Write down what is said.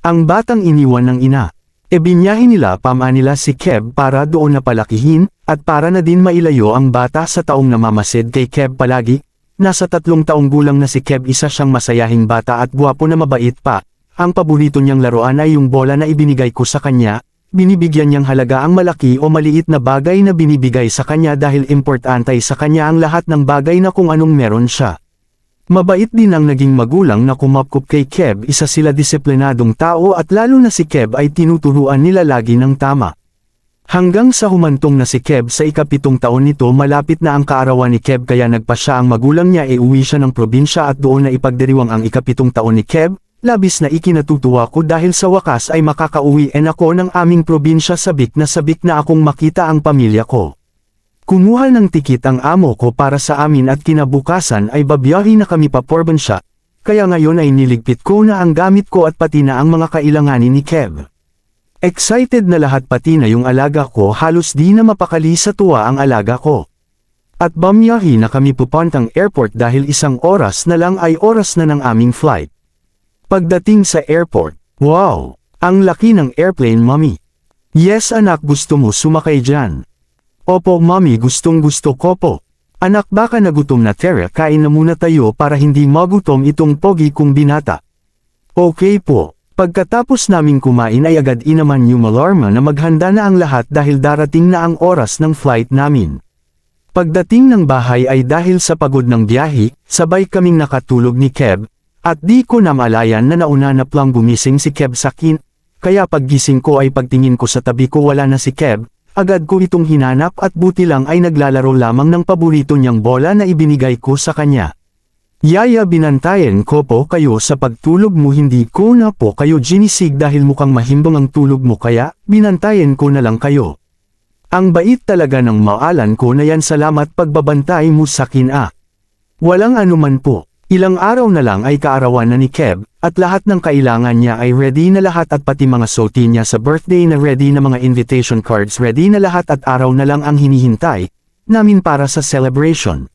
Ang batang iniwan ng ina. E binyahin nila pa Manila si Kev para doon na palakihin, at para na din mailayo ang bata sa taong namamasid kay Kev palagi. Nasa tatlong taong gulang na si Kev isa siyang masayahing bata at guwapo na mabait pa. Ang paborito niyang laruan ay yung bola na ibinigay ko sa kanya, binibigyan niyang halaga ang malaki o maliit na bagay na binibigay sa kanya dahil importante sa kanya ang lahat ng bagay na kung anong meron siya. Mabait din ang naging magulang na kumapkup kay Kev isa sila disiplinadong tao at lalo na si Kev ay tinuturuan nila lagi ng tama. Hanggang sa humantong na si Kev sa ikapitong taon nito malapit na ang kaarawan ni Kev kaya nagpa siya ang magulang niya e uwi siya ng probinsya at doon na ipagdiriwang ang ikapitong taon ni Kev, labis na ikinatutuwa ko dahil sa wakas ay makakauwi en ako ng aming probinsya sabik na sabik na akong makita ang pamilya ko. Kumuha ng tikit ang amo ko para sa amin at kinabukasan ay babiyahe na kami pa probinsya, kaya ngayon ay niligpit ko na ang gamit ko at pati na ang mga kailanganin ni Kev. Excited na lahat pati na yung alaga ko halos di na mapakali sa tuwa ang alaga ko. At bamiyahe na kami pupuntang airport dahil isang oras na lang ay oras na ng aming flight. Pagdating sa airport, wow! Ang laki ng airplane mommy. Yes anak gusto mo sumakay dyan. Opo mami gustong gusto ko po. Anak baka nagutom na Tara kain na muna tayo para hindi magutom itong pogi kong binata. Okay po. Pagkatapos naming kumain ay agad inaman yung alarma na maghanda na ang lahat dahil darating na ang oras ng flight namin. Pagdating ng bahay ay dahil sa pagod ng biyahe, sabay kaming nakatulog ni Kev, at di ko na malayan na nauna na plang gumising si Kev sa kin, kaya paggising ko ay pagtingin ko sa tabi ko wala na si Kev, agad ko itong hinanap at buti lang ay naglalaro lamang ng paborito niyang bola na ibinigay ko sa kanya. Yaya binantayan ko po kayo sa pagtulog mo hindi ko na po kayo ginisig dahil mukhang mahimbang ang tulog mo kaya, binantayan ko na lang kayo. Ang bait talaga ng maalan ko na yan salamat pagbabantay mo sa kin ah. Walang anuman po. Ilang araw na lang ay kaarawan na ni Kev, at lahat ng kailangan niya ay ready na lahat at pati mga suoti niya sa birthday na ready na mga invitation cards ready na lahat at araw na lang ang hinihintay, namin para sa celebration.